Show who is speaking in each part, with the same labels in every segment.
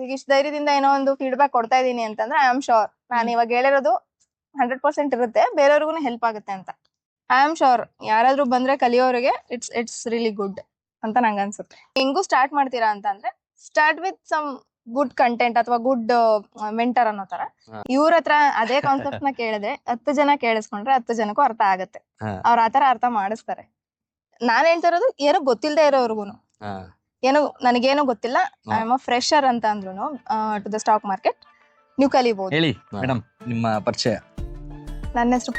Speaker 1: ಈಗ ಇಷ್ಟು ಧೈರ್ಯದಿಂದ ಏನೋ ಒಂದು ಫೀಡ್ಬ್ಯಾಕ್ ಕೊಡ್ತಾ ಇದೀನಿ ಅಂತಂದ್ರೆ ಐ ಆಮ್ ಶೋರ್ ನಾನು ಇವಾಗ ಹೇಳಿರೋದು ಹಂಡ್ರೆಡ್ ಪರ್ಸೆಂಟ್ ಇರುತ್ತೆ. ಬೇರೆಯವ್ರಿಗೂ ಹೆಲ್ಪ್ ಆಗುತ್ತೆ ಅಂತ. ಐ ಆಮ್ ಶೋರ್ ಯಾರಾದ್ರೂ ಬಂದ್ರೆ ಕಲಿಯೋರಿಗೆ ಇಟ್ಸ್ ಇಟ್ಸ್ ರಿಯಲಿ ಗುಡ್ ಅಂತ ನಂಗೆ ಅನ್ಸುತ್ತೆ. ಹೆಂಗು ಸ್ಟಾರ್ಟ್ ಮಾಡ್ತೀರಾ ಅಂತ ಅಂದ್ರೆ start with some good content ಅಥವಾ ಗುಡ್ ಮೆಂಟರ್ ಅನ್ನೋ ತರ. ಇವ್ರ ಹತ್ರ ಅದೇ ಕಾನ್ಸೆಪ್ಟ್ನ ಕೇಳಿದ್ರೆ ಹತ್ತು ಜನ ಕೇಳಿಸ್ಕೊಂಡ್ರೆ ಹತ್ತು ಜನಕ್ಕೂ ಅರ್ಥ ಆಗತ್ತೆ. ಅವ್ರ ಆತರ ಅರ್ಥ ಮಾಡಿಸ್ತಾರೆ. ನಾನ್ ಹೇಳ್ತಾ ಇರೋದು ಏನೋ ಗೊತ್ತಿಲ್ಲದೆ ಇರೋರ್ಗುನು. ಏನು ನನಗೇನು ಗೊತ್ತಿಲ್ಲ. ಐ ಆಮ್ ಅ ಫ್ರೆಶರ್ ಅಂತ ಅಂದ್ರು ಟು ದ ಸ್ಟಾಕ್ ಮಾರ್ಕೆಟ್ ನೀವು ಕಲಿಬಹುದು
Speaker 2: ಹೇಳಿ ಮೇಡಮ್ ನಿಮ್ಮ ಪರಿಚಯ.
Speaker 1: ನನ್ನ ಹೆಸರು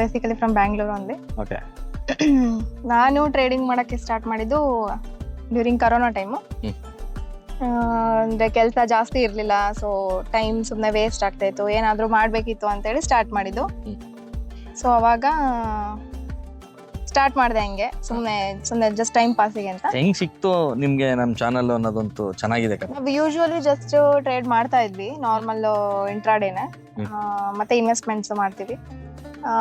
Speaker 1: ಬೇಸಿಕಲಿ ಫ್ರಮ್ ಬ್ಯಾಂಗ್ಳೂರು ಅಂದೆ
Speaker 2: ಓಕೆ
Speaker 1: ನಾನು ಟ್ರೇಡಿಂಗ್ ಮಾಡಕ್ಕೆ ಸ್ಟಾರ್ಟ್ ಮಾಡಿದ್ದು ಡ್ಯೂರಿಂಗ್ ಕರೋನಾ ಟೈಮು ಅಂದರೆ ಕೆಲಸ ಜಾಸ್ತಿ ಇರಲಿಲ್ಲ ಸೊ ಟೈಮ್ ಸುಮ್ಮನೆ ವೇಸ್ಟ್ ಆಗ್ತಾಯಿತ್ತು ಇತ್ತು. ಮಾಡಬೇಕಿತ್ತು ಮಾಡ್ಬೇಕಿತ್ತು ಅಂತೇಳಿ ಸ್ಟಾರ್ಟ್ ಮಾಡಿದ್ದು. ಸೊ ಅವಾಗ ಸ್ಟಾರ್ಟ್ ಮಾಡಿದೆ ಹಂಗೆ. ಸುಮ್ಮನೆ ಸುಮ್ಮನೆ ಜಸ್ಟ್ ಟೈಮ್ ಪಾಸಿಗೆ ಅಂತ.
Speaker 2: ಹೆಂಗ್ ಸಿಕ್ತು ನಿಮ್ಗೆ ನಮ್ ಚಾನಲ್ ಅನ್ನೋದಂತೂ ಚೆನ್ನಾಗಿದೆ ಕತೆ
Speaker 1: ನಾವು ಯೂಶುವಲಿ ಜಸ್ಟ್ ಟ್ರೇಡ್ ಮಾಡ್ತಾ ಇದ್ವಿ ನಾರ್ಮಲ್ ಇಂಟ್ರಾಡೇನೆ. ಮತ್ತೆ ಇನ್ವೆಸ್ಟ್ಮೆಂಟ್ಸ್ ಮಾಡ್ತೀವಿ. ಆ,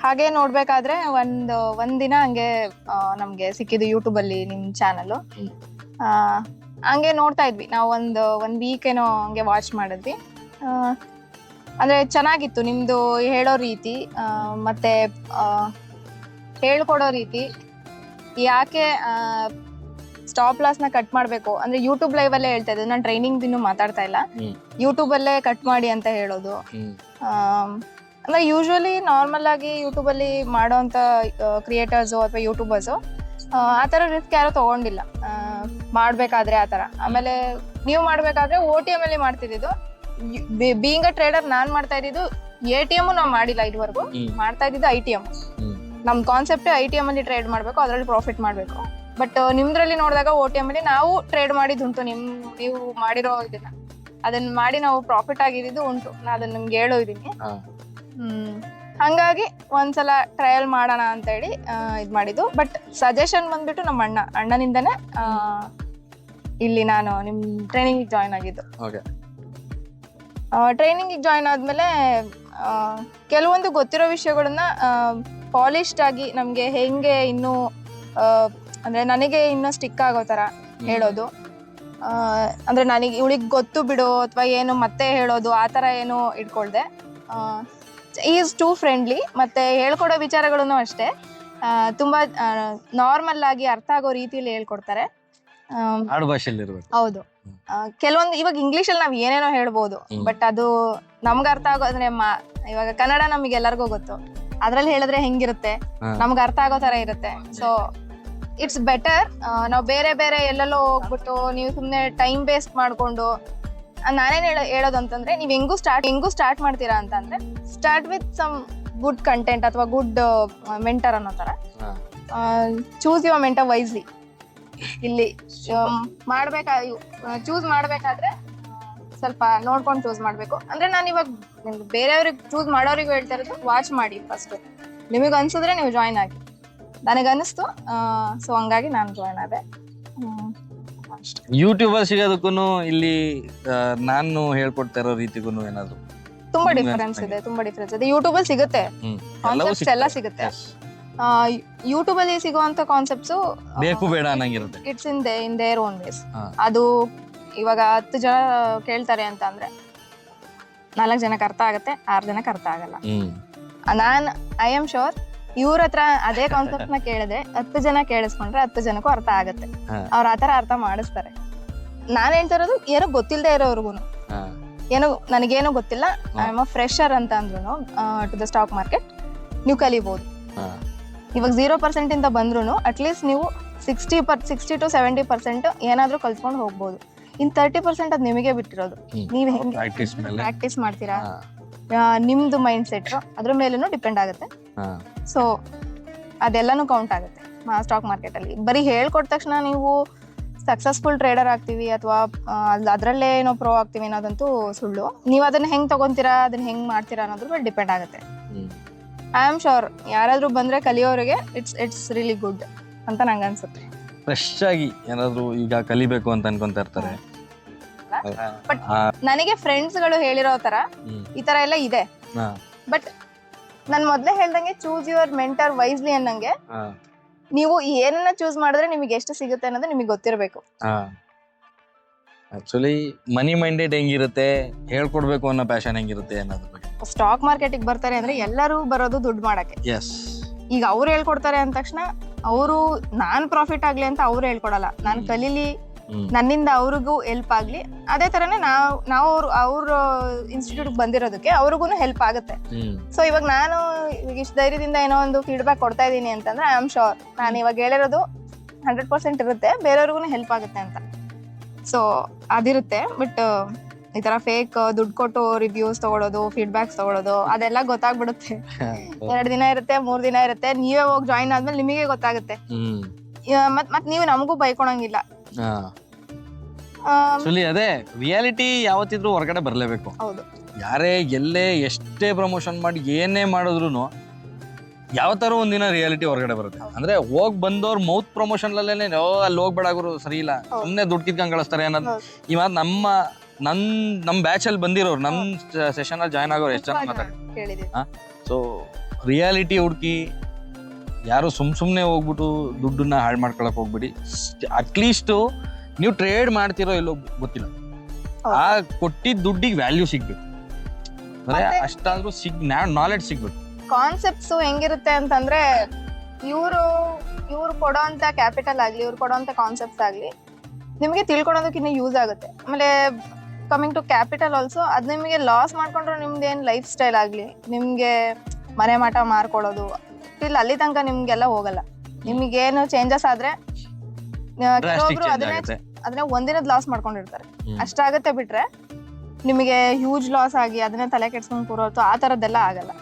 Speaker 1: ಹಾಗೆ ನೋಡ್ಬೇಕಾದ್ರೆ ಒಂದು ಒಂದಿನ ಹಂಗೆ ಆ, ನಮ್ಗೆ ಸಿಕ್ಕಿದ್ದು ಯೂಟ್ಯೂಬ್ ಅಲ್ಲಿ ನಿಮ್ ಚಾನಲ್
Speaker 3: ಹ್ಮ್.
Speaker 1: ಹಂಗೆ ನೋಡ್ತಾ ಇದ್ವಿ. ನಾವು ಒಂದು ಒಂದ್ ವೀಕ್ ಏನೋ ಹಂಗೆ ವಾಚ್ ಮಾಡಿದ್ವಿ. ಆ, ಅಂದ್ರೆ ಚೆನ್ನಾಗಿತ್ತು. ನಿಮ್ದು ಹೇಳೋ ರೀತಿ ಆ, ಮತ್ತೆ ಹೇಳ್ಕೊಡೋ ರೀತಿ ಯಾಕೆ ಸ್ಟಾಪ್ ಲಾಸ್ನ ಕಟ್ ಮಾಡ್ಬೇಕು? ಅಂದ್ರೆ ಯೂಟ್ಯೂಬ್ ಲೈವ್ ಅಲ್ಲೇ ಹೇಳ್ತಾ ಇದ್ದೀನಿ ನಾನು ಟ್ರೈನಿಂಗ್ ಇನ್ನು ಮಾತಾಡ್ತಾ ಇಲ್ಲ. ಯೂಟ್ಯೂಬ್ ಅಲ್ಲೇ ಕಟ್ ಮಾಡಿ ಅಂತ ಹೇಳೋದು. ಅಂದ್ರೆ ಯೂಶುವಲಿ ನಾರ್ಮಲ್ ಆಗಿ ಯೂಟ್ಯೂಬ್ ಅಲ್ಲಿ ಮಾಡೋಂತ ಕ್ರಿಯೇಟರ್ಸ್ ಅಥವಾ ಯೂಟ್ಯೂಬರ್ಸ್ ಆ ತರ ರಿಸ್ಕ್ ಯಾರು ತಗೊಂಡಿಲ್ಲ. ಮಾಡ್ಬೇಕಾದ್ರೆ ಆ ತರ ಆಮೇಲೆ ನೀವು ಮಾಡ್ಬೇಕಾದ್ರೆ ಓ ಟಿ ಎಂ ಅಲ್ಲಿ ಮಾಡ್ತಿದ್ದು ಬೀಂಗ್ ಅ ಟ್ರೇಡರ್ ನಾನ್ ಮಾಡ್ತಾ ಇದ್ದಿದ್ದು ಎ ಟಿ ಎಂ ನಾವು ಮಾಡಿಲ್ಲ ಇದುವರೆಗೂ. ಮಾಡ್ತಾ ಇದ್ದಿದ್ದು ಐ ಟಿ ಎಂ
Speaker 3: ಹ್ಮ್.
Speaker 1: ನಮ್ ಕಾನ್ಸೆಪ್ಟ್ ಐ ಟಿ ಎಂ ಅಲ್ಲಿ ಟ್ರೇಡ್ ಮಾಡಬೇಕು ಅದರಲ್ಲಿ ಪ್ರಾಫಿಟ್ ಮಾಡಬೇಕು. ಬಟ್ ನಿಮ್ದ್ರಲ್ಲಿ ನೋಡಿದಾಗ ಓ ಟಿ ಎಂ ಅಲ್ಲಿ ನಾವು ಟ್ರೇಡ್ ಮಾಡಿದ್ದುಂಟು ನಿಮ್ ನೀವು ಮಾಡಿರೋ ಇದನ್ನ. ಅದನ್ನ ಮಾಡಿ ನಾವು ಪ್ರಾಫಿಟ್ ಆಗಿದ್ದು ಉಂಟು. ನಾ ಅದನ್ನ ನಿಮ್ಗೆ ಹೇಳೋ ಇದೀನಿ. ಹ್ಮ್. ಹಂಗಾಗಿ ಒಂದ್ಸಲ ಟ್ರಯಲ್ ಮಾಡೋಣ ಅಂತ ಹೇಳಿ ಇದು ಮಾಡಿದ್ದು. ಬಟ್ ಸಜೆಷನ್ ಬಂದ್ಬಿಟ್ಟು ನಮ್ಮ ಅಣ್ಣ. ಅಣ್ಣನಿಂದನೇ ಆ, ಇಲ್ಲಿ ನಾನು ನಿಮ್ ಟ್ರೈನಿಂಗ್ ಜಾಯ್ನ್ ಆಗಿದ್ದು.
Speaker 3: ಓಕೆ
Speaker 1: ಟ್ರೈನಿಂಗ್ ಜಾಯ್ನ್ ಆದ್ಮೇಲೆ ಆ, ಕೆಲವೊಂದು ಗೊತ್ತಿರೋ ವಿಷಯಗಳನ್ನ ಪಾಲಿಶ್ಡ್ ಆಗಿ ನಮಗೆ ಹೆಂಗೆ ಇನ್ನೂ ಅಂದರೆ ನನಗೆ ಇನ್ನೂ ಸ್ಟಿಕ್ ಆಗೋ ತರ ಹೇಳೋದು. ಅಂದರೆ ನನಗೆ ಇವಳಿಗೆ ಗೊತ್ತು ಬಿಡು ಅಥವಾ ಏನು ಮತ್ತೆ ಹೇಳೋದು ಆ ತರ ಏನು ಇಟ್ಕೊಳ್ದೆ. ಈಸ್ ಟೂ ಫ್ರೆಂಡ್ಲಿ ಮತ್ತೆ ಹೇಳ್ಕೊಡೋ ವಿಚಾರಗಳನ್ನು ಅಷ್ಟೇ. ತುಂಬ ನಾರ್ಮಲ್ ಆಗಿ ಅರ್ಥ ಆಗೋ ರೀತಿಯಲ್ಲಿ ಹೇಳ್ಕೊಡ್ತಾರೆ. ಹೌದು. ಕೆಲವೊಂದು ಇವಾಗ ಇಂಗ್ಲಿಷ್ ಅಲ್ಲಿ ನಾವ್ ಏನೇನೋ ಹೇಳ್ಬೋದು ಬಟ್ ಅದು ನಮ್ಗೆ ಅರ್ಥ ಆಗೋ ಅಂದ್ರೆ ಮಾ- ಇವಾಗ ಕನ್ನಡ ನಮಗೆಲ್ಲರಿಗೂ ಗೊತ್ತು. ಅದ್ರಲ್ಲಿ ಹೇಳಿದ್ರೆ ಹೆಂಗಿರುತ್ತೆ. ನಮ್ಗೆ ಅರ್ಥ ಆಗೋ ತರ ಇರುತ್ತೆ. ಸೊ ಇಟ್ಸ್ ಬೆಟರ್ ನಾವು ಬೇರೆ ಬೇರೆ ಎಲ್ಲೆಲ್ಲೋ ಹೋಗ್ಬಿಟ್ಟು ನೀವು ಸುಮ್ನೆ ಟೈಮ್ ವೇಸ್ಟ್ ಮಾಡ್ಕೊಂಡು ನಾನೇನ್ ಹೇಳೋ ಹೇಳೋದು ಅಂತಂದ್ರೆ ನೀವ್ ಹೆಂಗೂ ಸ್ಟಾರ್ಟ್ ಹೆಂಗೂ ಸ್ಟಾರ್ಟ್ ಮಾಡ್ತೀರಾ ಅಂತಂದ್ರೆ start with some good content ಅಥವಾ ಗುಡ್ ಮೆಂಟರ್ ಅನ್ನೋ ತರ. ಚೂಸ್ ಯುವ ಮೆಂಟರ್ ವೈಸ್ಲಿ ಇಲ್ಲಿ ಮಾಡ್ಬೇಕಾ ಚೂಸ್ ಮಾಡ್ಬೇಕಾದ್ರೆ ಸ್ವಲ್ಪ ನೋಡ್ಕೊಂಡು ಚೂಸ್ ಮಾಡ್ಬೇಕು. ಅಂದ್ರೆ ನಾನು ಇವಾಗ ಬೇರೆಯವ್ರಿಗೆ ಚೂಸ್ ಮಾಡೋರಿಗೂ ಹೇಳ್ತಾ ಇರೋದು ವಾಚ್ ಮಾಡಿ ಫಸ್ಟ್ ನಿಮಗೆ ಅನ್ಸಿದ್ರೆ ನೀವು ಜಾಯ್ನ್ ಆಗಿ. ನನಗೆ ಅನಿಸ್ತು ಸೊ ಹಂಗಾಗಿ ನಾನು ಜಾಯ್ನ್ ಆದೆ.
Speaker 2: ಯೂಟ್ಯೂಬರ್ ಸಿಗೋದಕ್ಕೂ ಇಲ್ಲಿ ನಾನು ಹೇಳ್ಕೊಡ್ತಾ ಇರೋ ರೀತಿಗೂ ಏನಾದ್ರು?
Speaker 1: ತುಂಬಾ ಡಿಫರೆನ್ಸ್ ಇದೆ ತುಂಬಾ ಡಿಫರೆನ್ಸ್ ಇದೆ. ಯೂಟ್ಯೂಬ್ ಅಲ್ಲಿ ಸಿಗುತ್ತೆ. ಕಾನ್ಸೆಪ್ಟ್ಸ್ ಎಲ್ಲ ಸಿಗುತ್ತೆ. ಯೂಟ್ಯೂಬ್ ಅಲ್ಲಿ ಸಿಗುವಂತ ಕಾನ್ಸೆಪ್ಟ್ಸ್
Speaker 2: ಬೇಕು ಬೇಡ ಅನ್ನಂಗಿರುತ್ತೆ.
Speaker 1: It's in the in their own ways ಅದು ಇವಾಗ ಹತ್ತು ಜನ ಕೇಳ್ತಾರೆ ಅಂತ ಅಂದ್ರೆ ನಾಲ್ಕು ಜನಕ್ಕೆ ಅರ್ಥ ಆಗುತ್ತೆ ಆರು ಜನಕ್ಕೆ ಅರ್ಥ ಆಗಲ್ಲ
Speaker 3: ಹ್ಮ್.
Speaker 1: ನಾನ್ ಐ ಆಮ್ ಶೋರ್ ಇವ್ರ ಹತ್ರ ಅದೇ ಕಾನ್ಸೆಪ್ಟ್ನ ಕೇಳಿದ್ರೆ ಹತ್ತು ಜನ ಕೇಳಿಸ್ಕೊಂಡ್ರೆ ಹತ್ತು ಜನಕ್ಕೂ ಅರ್ಥ ಆಗತ್ತೆ
Speaker 2: ಹಾ.
Speaker 1: ಅವ್ರ ಆತರ ಅರ್ಥ ಮಾಡಿಸ್ತಾರೆ ನಾನ್ ಹೇಳ್ತಾ ಇರೋದು ಏನೋ ಗೊತ್ತಿಲ್ಲದೆ ಇರೋರ್ಗುನು
Speaker 3: ಹಾ.
Speaker 1: ಏನು ನನಗೇನು ಗೊತ್ತಿಲ್ಲ. ಐ ಆಮ್ ಅ ಫ್ರೆಶರ್ ಅಂತ ಅಂದ್ರು ಟು ದ ಸ್ಟಾಕ್ ಮಾರ್ಕೆಟ್ ನೀವು ಕಲಿಬಹುದು
Speaker 3: ಹಾ.
Speaker 1: ಇವಾಗ ಜೀರೋ ಪರ್ಸೆಂಟ್ ಇಂದ ಬಂದ್ರು ಅಟ್ಲೀಸ್ಟ್ ನೀವು sixty per sixty to seventy percent ಏನಾದ್ರೂ ಕಲ್ತ್ಕೊಂಡು ಹೋಗ್ಬೋದು ಇನ್ ತರ್ಟಿ ಪರ್ಸೆಂಟ್ ಅದ್ ನಿಮಗೆ ಬಿಟ್ಟಿರೋದು. ನೀವ್ ಹೆಂಗೆ
Speaker 2: ಪ್ರಾಕ್ಟೀಸ್ ಮೇಲೆ
Speaker 1: ಪ್ರಾಕ್ಟೀಸ್ ಮಾಡ್ತೀರಾ. ಆ, ನಿಮ್ದು ಮೈಂಡ್ ಸೆಟ್ ಅದ್ರ ಮೇಲೂ ಡಿಪೆಂಡ್ ಆಗುತ್ತೆ
Speaker 3: ಹಾ.
Speaker 1: ಸೊ ಅದೆಲ್ಲಾನು ಕೌಂಟ್ ಆಗುತ್ತೆ ಸ್ಟಾಕ್ ಮಾರ್ಕೆಟ್ ಅಲ್ಲಿ ಬರೀ ಹೇಳ್ಕೊಟ್ಟ ತಕ್ಷಣ ನೀವು ಸಕ್ಸಸ್ಫುಲ್ ಟ್ರೇಡರ್ ಆಗ್ತೀವಿ ಅಥವಾ ಅದರಲ್ಲೇ ಏನೋ ಪ್ರೋ ಆಗ್ತೀವಿ ಅನ್ನೋದಂತೂ ಸುಳ್ಳು ನೀವು ಅದನ್ನ ಹೆಂಗ್ ತಗೊಂತೀರಾ ಅದನ್ನ ಹೆಂಗ್ ಮಾಡ್ತೀರಾ ಅನ್ನೋದ್ರ ಮೇಲೆ ಡಿಪೆಂಡ್ ಆಗುತ್ತೆ
Speaker 3: ಹ್ಮ್.
Speaker 1: ಐ ಆಮ್ ಶೋರ್ ಯಾರಾದ್ರೂ ಬಂದ್ರೆ ಕಲಿಯೋರಿಗೆ ಇಟ್ಸ್ ಇಟ್ಸ್ ರಿಲಿ ಗುಡ್ ಅಂತ ನಂಗೆ ಅನ್ಸುತ್ತೆ
Speaker 2: ಫ್ರೆಶ್ ಆಗಿ ಏನಾದ್ರು ಈಗ ಕಲಿಬೇಕು ಅಂತ ಅನ್ಕೊಂತ ಇರ್ತಾರೆ.
Speaker 1: ಬಟ್
Speaker 2: ಆ,
Speaker 1: ನನಗೆ ಫ್ರೆಂಡ್ಸ್ಗಳು ಹೇಳಿರೋ ತರ
Speaker 3: ಹ್ಮ್.
Speaker 1: ಈ ತರ ಎಲ್ಲ ಇದೆ.
Speaker 2: ಹಾ.
Speaker 1: ಬಟ್ ನಾನು ಮೊದ್ಲೇ ಹೇಳ್ದಂಗೆ ಚೂಸ್ ಯುವರ್ ಮೆಂಟರ್ ವೈಸ್ಲಿ ಅನ್ನಂಗೆ
Speaker 2: ಹಾ.
Speaker 1: ನೀವು ಏನನ್ನ ಚೂಸ್ ಮಾಡಿದ್ರೆ ನಿಮಗೆ ಎಷ್ಟು ಸಿಗುತ್ತೆ ಅನ್ನೋದು ನಿಮಗೆ ಗೊತ್ತಿರಬೇಕು.
Speaker 2: ಹಾ. ಆಕ್ಚುಲಿ ಮನಿ ಮೈಂಡೆಡ್ ಹೆಂಗಿರುತ್ತೆ ಹೇಳ್ಕೊಡ್ಬೇಕು ಅನ್ನೋ ಪ್ಯಾಷನ್ ಹೆಂಗಿರುತ್ತೆ ಅನ್ನೋದ್ರ ಬಗ್ಗೆ.
Speaker 1: ಸ್ಟಾಕ್ ಮಾರ್ಕೆಟಿಗೆ ಬರ್ತಾರೆ ಅಂದ್ರೆ ಎಲ್ಲರೂ ಬರೋದು ದುಡ್ಡು ಮಾಡಕ್ಕೆ.
Speaker 2: ಎಸ್
Speaker 1: ಈಗ ಅವ್ರು ಹೇಳ್ಕೊಡ್ತಾರೆ ಅಂದ ತಕ್ಷಣ ಅವರು ನಾನ್ ಪ್ರಾಫಿಟ್ ಆಗ್ಲಿ ಅಂತ ಅವ್ರು ಹೇಳ್ಕೊಡಲ್ಲ. ನಾನು. ಕಲೀಲಿ ನನ್ನಿಂದ ಅವ್ರಿಗೂ ಹೆಲ್ಪ್ ಆಗ್ಲಿ. ಅದೇ ತರನೇ ನಾವು ನಾವು ಅವ್ರ ಅವ್ರ ಇನ್ಸ್ಟಿಟ್ಯೂಟ್ ಬಂದಿರೋದಕ್ಕೆ ಅವ್ರಿಗೂ ಹೆಲ್ಪ್ ಆಗುತ್ತೆ. ಸೊ ಇವಾಗ ನಾನು ಇವಾಗ ಇಷ್ಟು ಧೈರ್ಯದಿಂದ ಏನೋ ಒಂದು ಫೀಡ್ಬ್ಯಾಕ್ ಕೊಡ್ತಾ ಇದ್ದೀನಿ ಅಂತಂದ್ರೆ ಐ ಆಮ್ ಶೋರ್ ನಾನು ಇವಾಗ ಹೇಳಿರೋದು ಹಂಡ್ರೆಡ್ ಪರ್ಸೆಂಟ್ ಇರುತ್ತೆ. ಬೇರೆಯವ್ರಿಗೂ ಹೆಲ್ಪ್ ಆಗುತ್ತೆ ಅಂತ. ಸೊ ಅದಿರುತ್ತೆ. ಬಟ್ ಈ ತರ ಫೇಕ್ ದುಡ್ಡು ಕೊಟ್ಟು ರಿವ್ಯೂಸ್ ತಗೊಳೋದು ಫೀಡ್ಬ್ಯಾಕ್ಸ್ ತಗೊಳೋದು ಅದೆಲ್ಲ ಗೊತ್ತಾಗ್ಬಿಡುತ್ತೆ. ಎರಡ್ ದಿನ ಇರುತ್ತೆ ಮೂರ್ ದಿನ ಇರುತ್ತೆ ನೀವೇ ಹೋಗಿ ಜಾಯಿನ್ ಆದ್ಮೇಲೆ ನಿಮಗೆ ಗೊತ್ತಾಗುತ್ತೆ. ಮತ್ ಮತ್ ನೀವು ನಮಗೂ ಬೈಕೊಳಂಗಿಲ್ಲ.
Speaker 2: ಆಕ್ಚುಲಿ ಅದೇ ರಿಯಾಲಿಟಿ ಯಾವತ್ತಿದ್ರು ಹೊರಗಡೆ ಬರಲೇಬೇಕು. ಯಾರೇ ಎಲ್ಲೇ ಎಷ್ಟೇ ಪ್ರಮೋಷನ್ ಮಾಡಿ ಏನೇ ಮಾಡಿದ್ರು ಯಾವತ್ತಾರು ಒಂದಿನ ರಿಯಾಲಿಟಿ ಹೊರಗಡೆ ಬರುತ್ತೆ. ಅಂದ್ರೆ ಹೋಗ್ ಬಂದವ್ರ ಮೌತ್ ಪ್ರಮೋಷನ್ ಅಲ್ಲಿ ಹೋಗ್ಬೇಡ ಗುರು ಸರಿ ಇಲ್ಲ. ಸುಮ್ನೆ ದುಡ್ಡು ಕಿತ್ಕೊಂಡ್ ಕಳಿಸ್ತಾರೆ ಅನ್ನೋದು. ಈ ಮಾತು ನಮ್ಮ ನನ್ ನಮ್ ಬ್ಯಾಚ್ ಅಲ್ಲಿ ಬಂದಿರೋರು ನಮ್ ಸೆಷನ್ ಅಲ್ಲಿ ಜಾಯ್ನ್ ಆಗೋರು ಎಷ್ಟು ಜನ ಮಾತಾಡಿ
Speaker 1: ಜನ ಕೇಳಿದೀವಿ
Speaker 2: ಸೊ ರಿಯಾಲಿಟಿ ಹುಡುಕಿ ಯಾರು ಸುಮ್ ಸುಮ್ನೆ ಹೋಗ್ಬಿಟ್ಟು ದುಡ್ಡನ್ನ ಹಾಳು ಮಾಡ್ಕೊಳಕ್ ಹೋಗ್ಬಿಡಿ. ಅಟ್ಲೀಸ್ಟ್ ನೀವು ಟ್ರೇಡ್ ಮಾಡ್ತಿರೋ ಇಲ್ಲೋ ಗೊತ್ತಿಲ್ಲ. ಆ ಕೊಟ್ಟಿದ್ದ ದುಡ್ಡಿಗೆ ವ್ಯಾಲ್ಯೂ ಸಿಗ್ಬೇಕು. ಅಂದ್ರೆ ಅಷ್ಟಾದ್ರೂ ಸಿಗ್ ನಾಲೆಡ್ಜ್ ಸಿಗ್ಬೇಕು.
Speaker 1: ಕಾನ್ಸೆಪ್ಟ್ಸ್ ಹೆಂಗಿರುತ್ತೆ ಅಂತಂದ್ರೆ ಇವರು ಇವ್ರು ಕೊಡೋ ಕ್ಯಾಪಿಟಲ್ ಆಗ್ಲಿ ಇವ್ರು ಕೊಡೋ ಕಾನ್ಸೆಪ್ಟ್ಸ್ ಆಗ್ಲಿ ನಿಮಗೆ ತಿಳ್ಕೊಳೋದಕ್ಕಿನ್ನ ಯೂಸ್ ಆಗುತ್ತೆ. ಆಮೇಲೆ ಕಮಿಂಗ್ ಟು ಕ್ಯಾಪಿಟಲ್ ಆಲ್ಸೋ ಅದ್ ನಿಮಗೆ ಲಾಸ್ ಮಾಡ್ಕೊಂಡ್ರೆ ನಿಮ್ದು ಏನ್ ಲೈಫ್ ಸ್ಟೈಲ್ ಆಗ್ಲಿ ನಿಮ್ಗೆ ಮನೆ ಮಾಟ ಮಾರ್ಕೊಳ್ಳೋದು ಟಿಲ್ ಅಲ್ಲಿ ತನಕ ನಿಮ್ಗೆಲ್ಲ ಹೋಗಲ್ಲ. ನಿಮ್ಗೇನು ಚೇಂಜಸ್ ಆದ್ರೆ ಕೆಲವೊಬ್ರು ಅದನ್ನೇ ಅದನ್ನೇ ಒಂದಿನದ ಲಾಸ್ ಮಾಡ್ಕೊಂಡಿರ್ತಾರೆ. ಅಷ್ಟಾಗತ್ತೆ ಬಿಟ್ರೆ ನಿಮಗೆ ಹ್ಯೂಜ್ ಲಾಸ್ ಆಗಿ ಅದನ್ನೇ ತಲೆ ಕೆಡ್ಸ್ಕೊಂಡ್ ಕೂರೋದು ಆ ತರದ್ದೆಲ್ಲ ಆಗಲ್ಲ.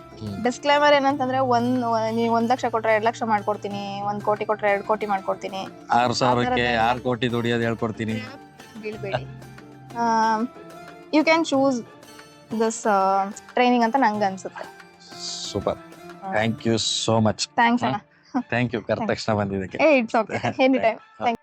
Speaker 1: ಡಿಸ್ಕ್ಲೇಮರ್ ಏನಂತಂದ್ರೆ ಒಂದ್ ನೀವು ಒಂದ್ ಲಕ್ಷ ಕೊಟ್ರೆ ಎರಡ್ ಲಕ್ಷ ಮಾಡ್ಕೊಡ್ತೀನಿ ಒಂದ್ ಕೋಟಿ ಕೊಟ್ರೆ ಎರಡ್ ಕೋಟಿ ಮಾಡ್ಕೊಡ್ತೀನಿ.
Speaker 2: ಆರ್ ಸಾವಿರಕ್ಕೆ ಆರ್ ಕೋಟಿ ದುಡಿಯೋದು ಹೇಳ್ಕೊಡ್ತೀನಿ.
Speaker 1: ಬೀಳ್ಬೇಡಿ. You can choose this training ಅಂತ ನಂಗೆ ಅನ್ಸುತ್ತೆ.
Speaker 2: Super thank you so much
Speaker 1: thanks ಅಣ್ಣ.
Speaker 2: ಥ್ಯಾಂಕ್ ಯು ಕರೆದ ತಕ್ಷಣ ಬಂದಿದ್ದಕ್ಕೆ.
Speaker 1: ಏ ಇಟ್ಸ್ ಓಕೆ ಎನಿ ಟೈಮ್